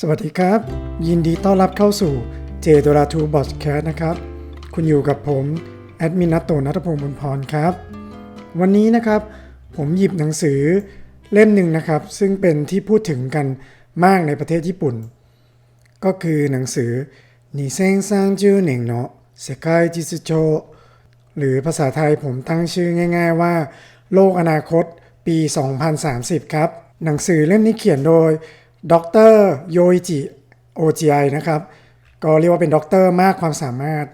สวัสดีครับ ยินดีต้อนรับเข้าสู่เจดราทูบอสแคสนะครับ คุณอยู่กับผม แอดมินนัตโตนัทพงศ์บุญพรครับ วันนี้นะครับ ผมหยิบหนังสือเล่มหนึ่งนะครับ ซึ่งเป็นที่พูดถึงกันมากในประเทศญี่ปุ่น ก็คือหนังสือนิเซงซังจูเน่งโนาะเซกายจิซุโจหรือภาษาไทยผมตั้งชื่อง่าย ๆว่า โลกอนาคตปี 2030 ครับ หนังสือเล่มนี้เขียนโดย ดรโยอิจิโอจิไอนะครับ ก็เรียกว่าเป็นด็อกเตอร์มากความสามารถ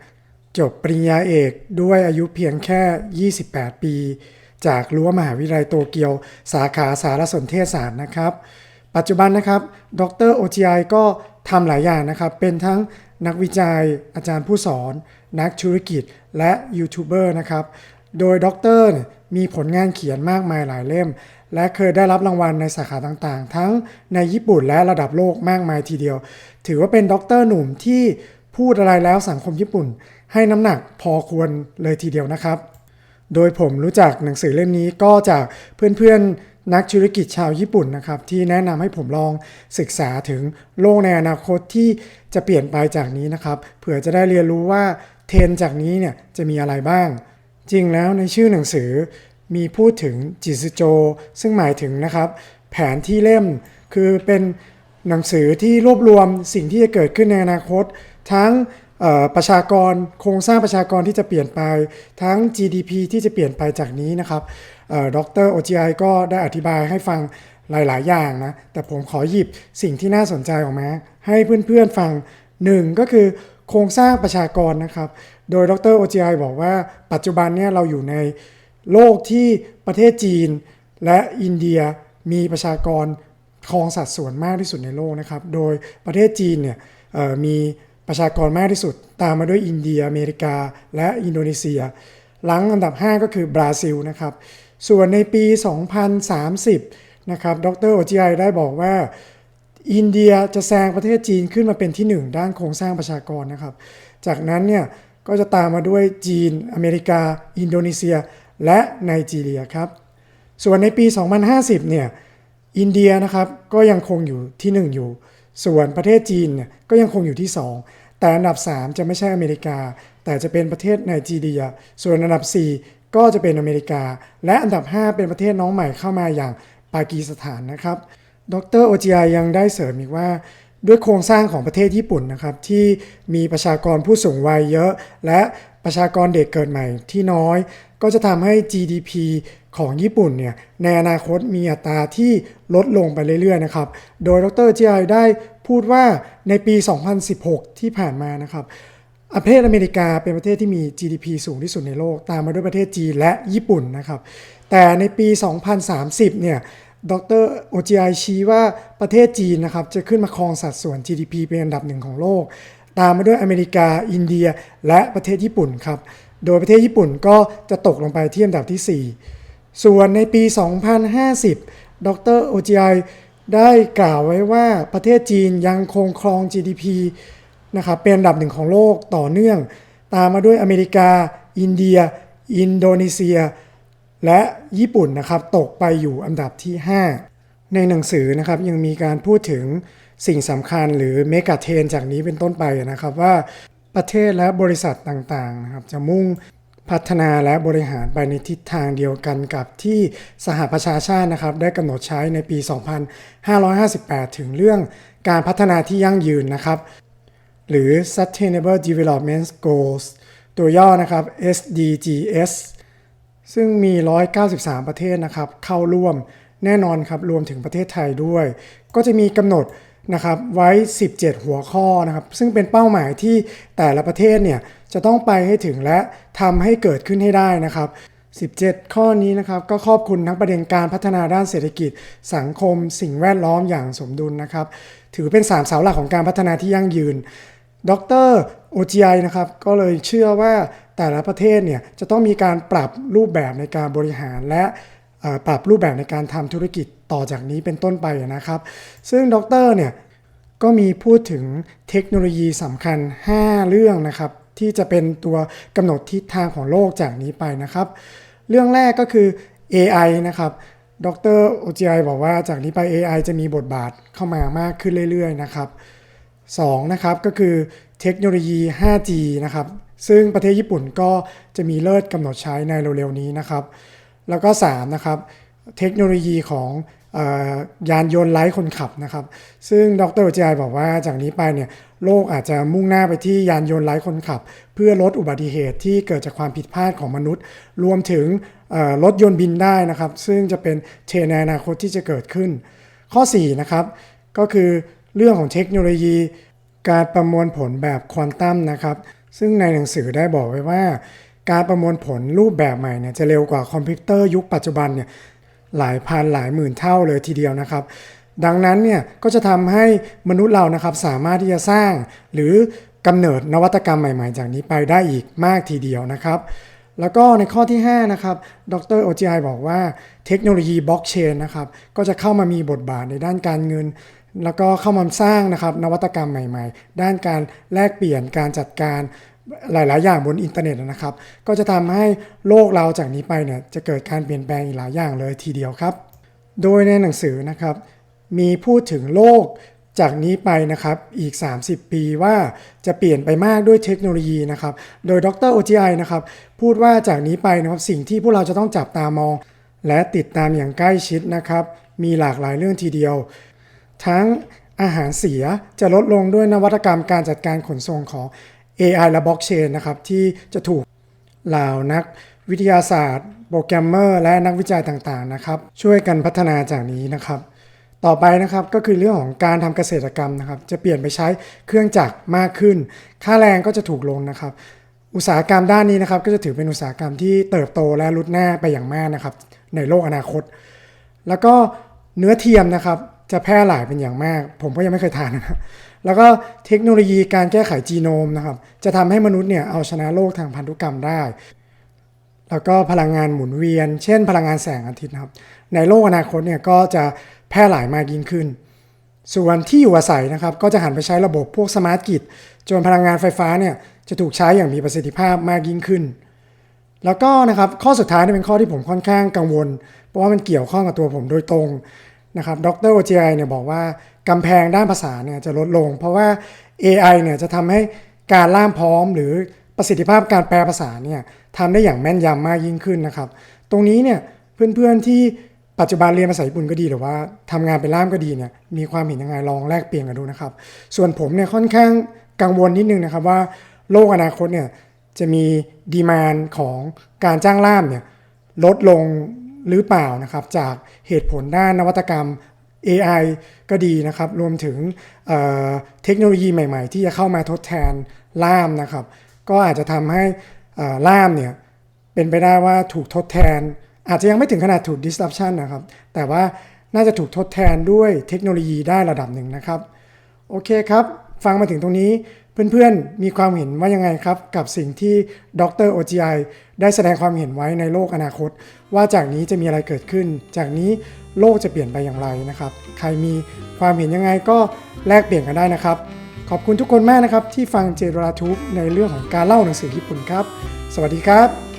จบปริญญาเอกด้วยอายุเพียงแค่ 28 ปี จากรั้วมหาวิทยาลัยโตเกียวสาขาสารสนเทศศาสตร์นะครับ ปัจจุบันนะครับดรโอจิไอก็ทำหลายอย่างนะครับ เป็นทั้งนักวิจัยอาจารย์ผู้สอน นักธุรกิจและยูทูบเบอร์นะครับ โดยด็อกเตอร์มีผลงานเขียนมากมายหลายเล่ม และเคยได้รับรางวัลในสาขาต่างๆ ทั้งในญี่ปุ่นและระดับโลกมากมายทีเดียว ถือว่าเป็นด็อกเตอร์หนุ่มที่พูดอะไรแล้วสังคมญี่ปุ่น ให้น้ำหนักพอควรเลยทีเดียวนะครับ โดยผมรู้จักหนังสือเล่มนี้ก็จากเพื่อนๆนักธุรกิจชาวญี่ปุ่นนะครับ ที่แนะนำให้ผมลองศึกษาถึงโลกในอนาคตที่จะเปลี่ยนไปจากนี้นะครับ เผื่อจะได้เรียนรู้ว่าเทรนจากนี้เนี่ยจะมีอะไรบ้าง จริงแล้วในชื่อหนังสือ มีพูดถึงจิซุโจ ซึ่งหมายถึงนะครับ แผนที่เล่มคือเป็นหนังสือที่รวบรวมสิ่งที่จะเกิดขึ้นในอนาคต ทั้งประชากรโครงสร้างประชากรที่จะเปลี่ยนไป ทั้ง GDP ที่จะเปลี่ยนไปจากนี้นะครับเอ่อดรโอจิไอก็ได้อธิบายให้ฟังหลาย ๆ อย่างนะ แต่ผมขอหยิบสิ่งที่น่าสนใจออกมา ให้เพื่อน ๆ ฟังหนึ่งก็คือโครงสร้างประชากรนะครับ โดยดรโอจิไอบอกว่าปัจจุบันเนี่ยเราอยู่ใน โลกที่ประเทศจีนและอินเดียมีประชากรครองสัดส่วนมากที่สุดในโลกนะครับ โดยประเทศจีนเนี่ยมีประชากรมากที่สุด ตามมาด้วยอินเดีย อเมริกา และอินโดนีเซีย หลังอันดับ 5 ก็คือบราซิลนะครับ ส่วนในปี 2030 นะครับ ดรโอจิไอได้บอกว่า อินเดียจะแซงประเทศจีนขึ้นมาเป็นที่ 1 ด้านโครงสร้างประชากรนะครับ จากนั้นเนี่ยก็จะตามมาด้วยจีน อเมริกา อินโดนีเซีย และไนจีเรียครับ ส่วนในปี 2050 เนี่ย อินเดียนะครับก็ยังคงอยู่ที่ 1 อยู่ ส่วนประเทศจีนเนี่ยก็ยังคงอยู่ที่ 2 แต่อันดับ 3 จะไม่ใช่อเมริกา แต่จะเป็นประเทศไนจีเรีย ส่วนอันดับ 4 ก็จะเป็นอเมริกา และอันดับ 5 เป็นประเทศน้องใหม่เข้ามาอย่างปากีสถานนะครับ ดรโอจิไอยังได้เสริมอีกว่าด้วยโครงสร้างของประเทศญี่ปุ่นนะครับที่มีประชากรผู้สูงวัยเยอะ และประชากรเด็กเกิดใหม่ที่น้อย ก็จะทำให้ GDP ของญี่ปุ่นเนี่ยในอนาคตมีอัตราที่ลดลงไปเรื่อยๆนะครับ โดยดรเจิไอได้พูดว่าในปี 2016 ที่ผ่านมานะครับประเทศอเมริกาเป็นประเทศที่มี GDP สูงที่สุดในโลก ตามมาด้วยประเทศจีนและญี่ปุ่นนะครับ แต่ในปี 2030 เนี่ย ดรโอจิไอชี้ว่าประเทศจีนนะครับจะขึ้นมาครองสัดส่วน GDP เป็นอันดับหนึ่งของโลก ตามมาด้วยอเมริกา อินเดีย และประเทศญี่ปุ่นครับ โดยประเทศญี่ปุ่นก็จะตกลงไปที่อันดับที่ 4 ส่วนในปี 2050 ดรโอจิไอได้กล่าวไว้ว่าประเทศจีนยังคงครอง GDP นะครับเป็นอันดับหนึ่งของโลกต่อเนื่อง ตามมาด้วยอเมริกา อินเดีย อินโดนีเซีย และญี่ปุ่นนะครับตกไปอยู่อันดับที่ 5 ในหนังสือนะครับยังมีการพูดถึงสิ่งสำคัญหรือเมกะเทรนจากนี้เป็นต้นไปนะครับว่า ประเทศและบริษัทต่างๆนะครับจะมุ่งพัฒนาและบริหารไปในทิศทางเดียวกันกับที่สหประชาชาตินะครับได้กำหนดใช้ในปี 2558 ถึงเรื่องการพัฒนาที่ยั่งยืนนะครับ หรือ Sustainable Development Goals ตัวย่อนะครับ SDGs ซึ่งมี 193 ประเทศนะครับเข้าร่วมแน่นอนครับรวมถึงประเทศไทยด้วย ก็จะมีกำหนด นะครับไว้ 17 หัวข้อนะครับซึ่งเป็นเป้าหมายที่แต่ละประเทศเนี่ยจะต้องไปให้ถึงและทำให้เกิดขึ้นให้ได้นะครับ 17 ข้อนี้นะครับก็ครอบคลุมทั้งประเด็นการพัฒนาด้านเศรษฐกิจ สังคม สิ่งแวดล้อมอย่างสมดุลนะครับ ถือเป็น 3 เสาหลักของการพัฒนาที่ยั่งยืน ดรโอจิไอนะครับก็เลยเชื่อว่าแต่ละประเทศเนี่ยจะต้องมีการปรับรูปแบบในการบริหารและ ปรับรูปแบบในการทำธุรกิจต่อจากนี้เป็นต้นไปนะครับ ซึ่งดรเนี่ยก็มีพูดถึงเทคโนโลยีสำคัญ 5 เรื่องนะครับ ที่จะเป็นตัวกำหนดทิศทางของโลกจากนี้ไปนะครับ เรื่องแรกก็คือ AI นะครับดรโอจิไอบอกว่าจากนี้ไป AI จะมีบทบาทเข้ามามากขึ้นเรื่อยๆนะครับ2นะครับก็คือเทคโนโลยี 5G นะครับ ซึ่งประเทศญี่ปุ่นก็จะมีเลิศกำหนดใช้ในเร็วๆนี้นะครับ แล้วก็3นะครับเทคโนโลยีของออยานยนต์ไร้คนขับนะครับ ซึ่งดรเจายบอกว่าจากนี้ไปเนี่ยโลกอาจจะมุ่งหน้าไปที่ยานยนต์ไร้คนขับ เพื่อลดอุบัติเหตุที่เกิดจากความผิดพลาดของมนุษย์ รวมถึงรถยนต์บินได้นะครับ ซึ่งจะเป็นเทรนด์ในอนาคตที่จะเกิดขึ้น ข้อ4นะครับก็คือเรื่องของเทคโนโลยี การประมวลผลแบบควอนตัมนะครับ ซึ่งในหนังสือได้บอกไว้ว่า การประมวลผลรูปแบบใหม่เนี่ยจะเร็วกว่าคอมพิวเตอร์ยุคปัจจุบันเนี่ยหลายพันหลายหมื่นเท่าเลยทีเดียวนะครับ ดังนั้นเนี่ยก็จะทำให้มนุษย์เรานะครับสามารถที่จะสร้าง หรือกำเนิดนวัตกรรมใหม่ ๆ จากนี้ไปได้อีกมากทีเดียวนะครับ แล้วก็ในข้อที่ 5 นะครับ ดรโอจิไอบอกว่าเทคโนโลยีบล็อกเชนนะครับก็จะเข้ามามีบทบาทในด้านการเงิน แล้วก็เข้ามาสร้างนะครับนวัตกรรมใหม่ ๆ ด้านการแลกเปลี่ยนการจัดการ หลาย ๆ อย่างบนอินเทอร์เน็ตนะครับ ก็จะทำให้โลกเราจากนี้ไปเนี่ยจะเกิดการเปลี่ยนแปลงอีกหลายอย่างเลยทีเดียวครับ โดยในหนังสือนะครับ มีพูดถึงโลกจากนี้ไปนะครับอีก 30 ปีว่าจะเปลี่ยนไปมากด้วยเทคโนโลยีนะครับ โดยดรโอจิไอนะครับพูดว่าจากนี้ไปนะครับสิ่งที่พวกเราจะต้องจับตามอง และติดตามอย่างใกล้ชิดนะครับ มีหลากหลายเรื่องทีเดียว ทั้งอาหารเสียจะลดลงด้วยนวัตกรรมการจัดการขนส่งของ AI และบล็อกเชนนะครับที่จะถูกเหล่านักวิทยาศาสตร์ โปรแกรมเมอร์ และนักวิจัยต่างๆนะครับ ช่วยกันพัฒนาจากนี้นะครับ ต่อไปนะครับก็คือเรื่องของการทำเกษตรกรรมนะครับ จะเปลี่ยนไปใช้เครื่องจักรมากขึ้น ค่าแรงก็จะถูกลงนะครับ อุตสาหกรรมด้านนี้นะครับ ก็จะถือเป็นอุตสาหกรรมที่เติบโตและรุดหน้าไปอย่างมากนะครับ ในโลกอนาคต แล้วก็เนื้อเทียมนะครับ จะแพร่หลายเป็นอย่างมาก ผมก็ยังไม่เคยทานนะครับแล้วก็เทคโนโลยีการแก้ไขจีโนมนะครับ จะทำให้มนุษย์เนี่ยเอาชนะโลกทางพันธุกรรมได้ แล้วก็พลังงานหมุนเวียน เช่น พลังงานแสงอาทิตย์นะครับ ในโลกอนาคตเนี่ยก็จะแพร่หลายมากยิ่งขึ้น ส่วนที่อยู่อาศัยนะครับก็จะหันไปใช้ระบบพวกสมาร์ทกริดจนพลังงานไฟฟ้าเนี่ยจะถูกใช้อย่างมีประสิทธิภาพมากยิ่งขึ้น แล้วก็นะครับข้อสุดท้ายเนี่ยเป็นข้อที่ผมค่อนข้างกังวล เพราะว่ามันเกี่ยวข้องกับตัวผมโดยตรง นะครับดรโอเจไอเนี่ยบอกว่ากำแพงด้านภาษาเนี่ยจะลดลง เพราะว่า AI เนี่ยจะทำให้การล่ามพร้อมหรือประสิทธิภาพการแปลภาษาเนี่ยทำได้อย่างแม่นยำมากยิ่งขึ้นนะครับ ตรงนี้เนี่ยเพื่อนๆที่ปัจจุบันเรียนภาษาญี่ปุ่นก็ดีหรือว่าทำงานเป็นล่ามก็ดีเนี่ยมีความเห็นยังไงลองแลกเปลี่ยนกันดูนะครับ ส่วนผมเนี่ยค่อนข้างกังวลนิดนึงนะครับว่าโลกอนาคตเนี่ยจะมีดีมานของการจ้างล่ามเนี่ยลดลง หรือเปล่านะครับจากเหตุผลด้านนวัตกรรม AI ก็ดีนะครับ รวมถึงเเทคโนโลยีใหม่ๆ ที่จะเข้ามาทดแทนล่ามนะครับ ก็อาจจะทำให้ล่ามเนี่ยเป็นไปได้ว่าถูกทดแทน อาจจะยังไม่ถึงขนาดถูก disruption นะครับ แต่ว่าน่าจะถูกทดแทนด้วยเทคโนโลยีได้ระดับหนึ่งนะครับ โอเคครับ ฟังมาถึงตรงนี้ เพื่อนๆ มีความเห็นว่ายังไงครับ กับสิ่งที่ดร OGI ได้แสดงความเห็นไว้ในโลกอนาคต ว่าจากนี้จะมีอะไรเกิดขึ้น จากนี้โลกจะเปลี่ยนไปอย่างไรนะครับ ใครมีความเห็นยังไงก็แลกเปลี่ยนกันได้นะครับ ขอบคุณทุกคนมากนะครับที่ฟังเจดราทูปในเรื่องของการเล่าหนังสือญี่ปุ่นครับ สวัสดีครับ